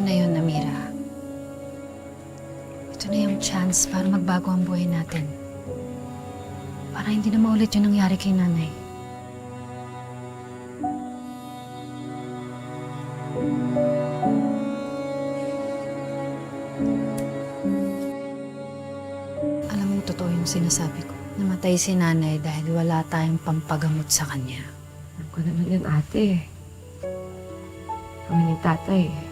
na yun, Amira. Ito na yung chance para magbago ang buhay natin. Para hindi na maulit yung nangyari kay nanay. Alam mo, totoo yung sinasabi ko. Namatay si nanay dahil wala tayong pampagamot sa kanya. Alam ko naman yun, ate. Kami ni tatay.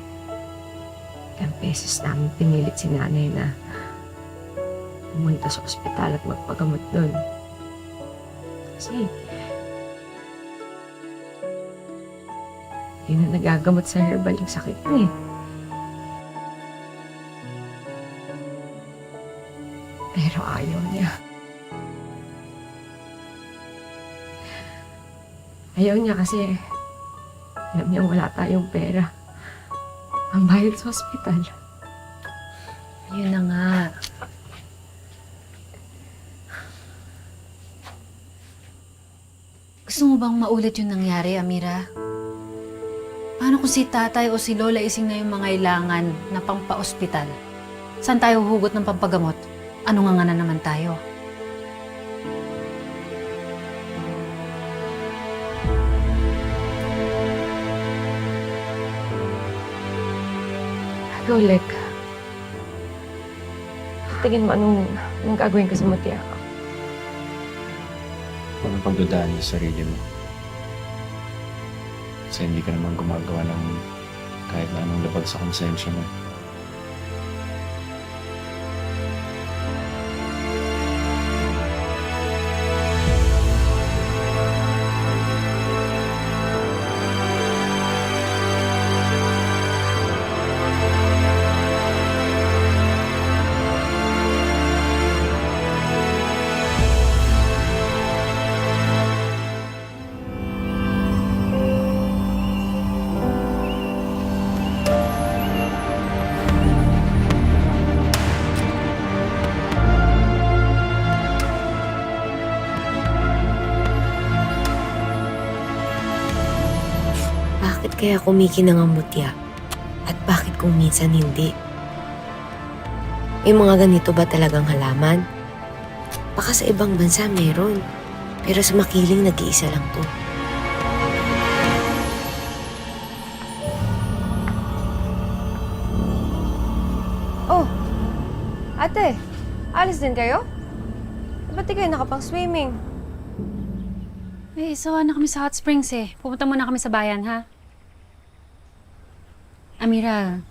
Ilang beses namin pinilit si nanay na pumunta sa ospital at magpagamot doon. Kasi, yun na nagagamot sa herbal yung sakit niya. eh. Pero ayaw niya. Ayaw niya kasi alam niya wala tayong pera. Ang bayad sa ospital. Yun na nga. Gusto mo bang maulit yung nangyari, Amira? Paano kung si tatay o si lola ising na yung mga ilangan na pampa-ospital? Saan tayo hugot ng pampagamot? Ano nga nga na naman tayo? Ikaw, Lek. Tingin mo anong, anong gagawin ko sa mutya ko? Huwag mong pagdudaan sa sarili mo. Kasi hindi ka naman gumagawa ng kahit na anong labag sa konsensya mo. Kaya kumikinang ang mutya? At bakit kung minsan hindi? May mga ganito ba talagang halaman? Baka sa ibang bansa meron. Pero sa makiling nag-iisa lang to. Oh, ate, alis din kayo? Ba't di kayo nakapang swimming? Eh, sawa na kami sa hot springs eh. Pupunta muna kami sa bayan, ha? Amira,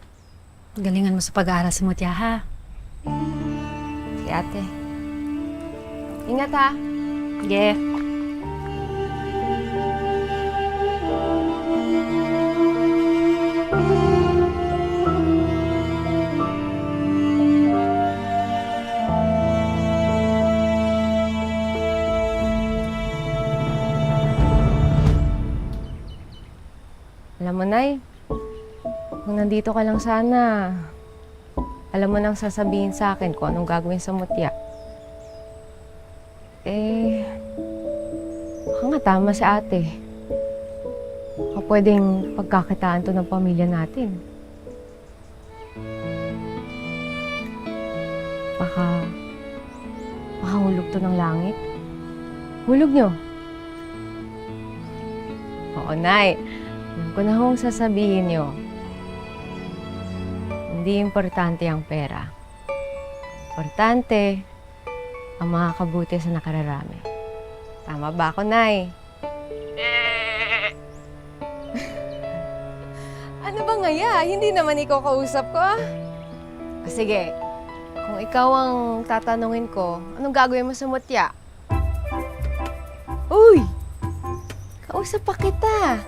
galingan mo sa pag-aaral sa mutya, ha? Si ate. Ingat ha. Yeah. Alam mo, Nay, kung nandito ka lang sana, alam mo nang sasabihin sa akin kung anong gagawin sa mutya. Eh, baka nga tama si ate. Baka pwedeng pagkakitaan to ng pamilya natin. Baka, baka hulog to ng langit. Hulog nyo. Oo, Nay. Alam ko na hong sasabihin nyo. Hindi importante ang pera. Importante ang makakabuti sa nakararami. Tama ba ako, Nay? ano ba ngaya? Hindi naman ikaw kausap ko, ah. Ah, Sige, kung ikaw ang tatanungin ko, anong gagawin mo sa mutya? Uy! Kausap pa kita.